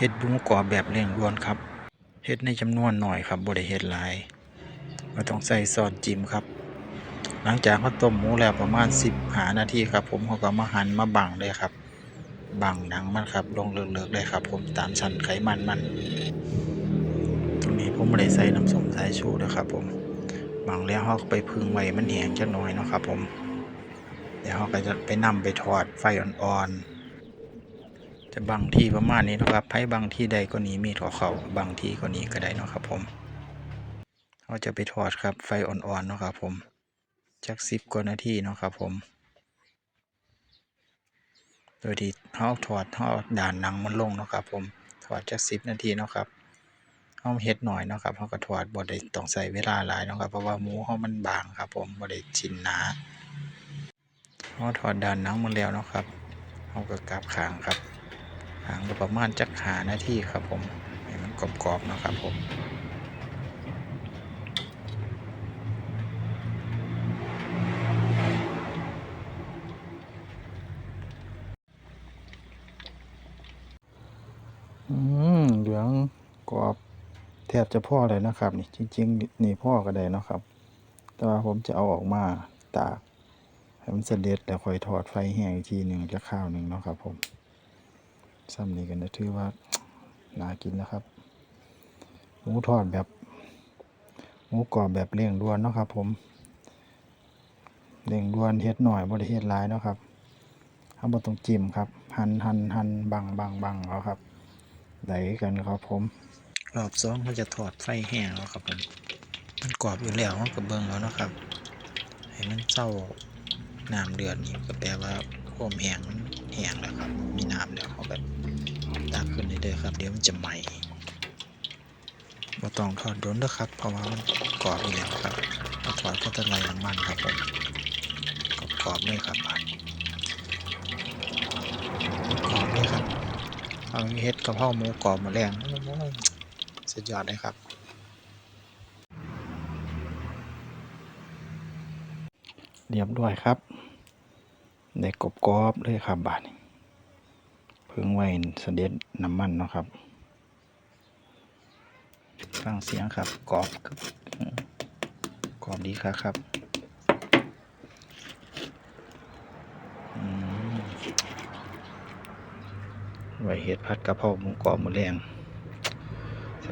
เฮ็ดหมูกรอบแบบเร่งด่วนครับเฮ็ดในจำนวนหน้อยครับบ่ได้เฮ็ดหลายบ่ต้องใส่ซอสจิ้มครับ หลังจากเขาต้มหมูแล้วประมาณ15นาทีครับ ผมเขาก็มาหั่นมาบังเลยครับบังหนังมันครับ ลงเลิกๆเลยครับ ผมตามชั้นไขมันมัน ตรงนี้ผมไม่ได้ใส่น้ำส้มสายชูนะครับ ผมบังแล้วเขาก็ไปพึ่งไว้มันแห้งจักหน่อยเนาะครับ ผมเดี๋ยวเขาก็จะไปนำไปทอดไฟอ่อนๆ จะบางที่ประมาณนี้นะครับไพ่บางที่ใดก็นี้มีทอเขาบางที่ก็นี้ก็ได้เนาะครับผมเขาจะไปทอดครับไฟอ่อนๆเนาะครับผมจักสิบกว่านาทีเนาะครับผม โดยที่เขาถอดเขาเอาด่านหนังมันลงเนาะครับผมถอดจักสิบนาทีเนาะครับเขาเฮ็ดหน่อยเนาะครับเขาก็ถอดบ่ได้ต้องใส่เวลาหลายเนาะครับเพราะว่าหมูเขามันบางครับ ผมบ่ได้ชิ้นหนาเขาถอดด่านหนังมันแล้วเนาะครับเขาก็กลับขางครับ ขางประมาณจักหานาทีครับผมให้มันกรอบๆเนาะครับผมอืมเหลืองกรอบแทบจะพ่อเลยนะครับ นี่จริงๆนี่พ่อก็ได้เนาะครับ แต่ว่าผมจะเอาออกมาตากให้มันเสด็จแล้วค่อยทอดไฟแห้งอีกทีหนึ่งจะข้าวหนึ่งเนาะครับผม ซ้ำนี้กันนะถือว่าน่ากินนะครับ หมูทอดแบบ หมูกรอบแบบเร่งด่วนนะครับ ผมเร่งด่วนเฮ็ดหน่อยบ่ได้เฮ็ดหลายนะครับเอาบ่ต้องจิ้มครับ หันหันหันบังบังบังเอาครับไหลกันครับผม รอบสองเขาจะถอดไฟแห้งแล้วครับผมมันกรอบอยู่แล้วมันก็เบิ่งแล้วนะครับให้มันเศร้าน้ำเดือดนี่ก็แปลว่าโคมแห้งมัน แห้งแล้วครับ มีน้ำแล้วเขาก็ตักขึ้นเรื่อยๆครับ เดี๋ยวมันจะไหม้บ่ต้องทอดโดนเด้อครับ เพราะว่ามันกรอบอยู่แล้วครับเราถอดก็จะไหลน้ำมันครับผมกรอบเลยครับกรอบเลยครับ เอาเฮ็ดกระเพราหมูกรอบหมาแรงโอ้โหสุดยอดเลยครับเรียบร้อยครับ ได้กรอบกรอบๆเลยครับบาดนี้เพิ่งไว้เสด็จน้ำมันเนาะครับฟังเสียงครับกรอบกรอบดีครับครับไว้เห็ดผัดกระเพราหมูกรอบหมูแรง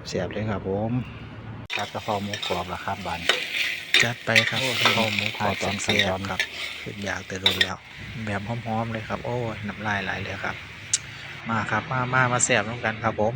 แซ่บๆเลยครับผมผัดกระเพราหมูกรอบละครับบาน จัดไปครับกะเพราหมูกรอบตอนแซ่บครับคืออยากแต่โดนแล้ว แบบหอมๆเลยครับ โอ้ยน้ำลายไหลเลยครับ มาครับมามามาแซ่บน้ำกันครับผม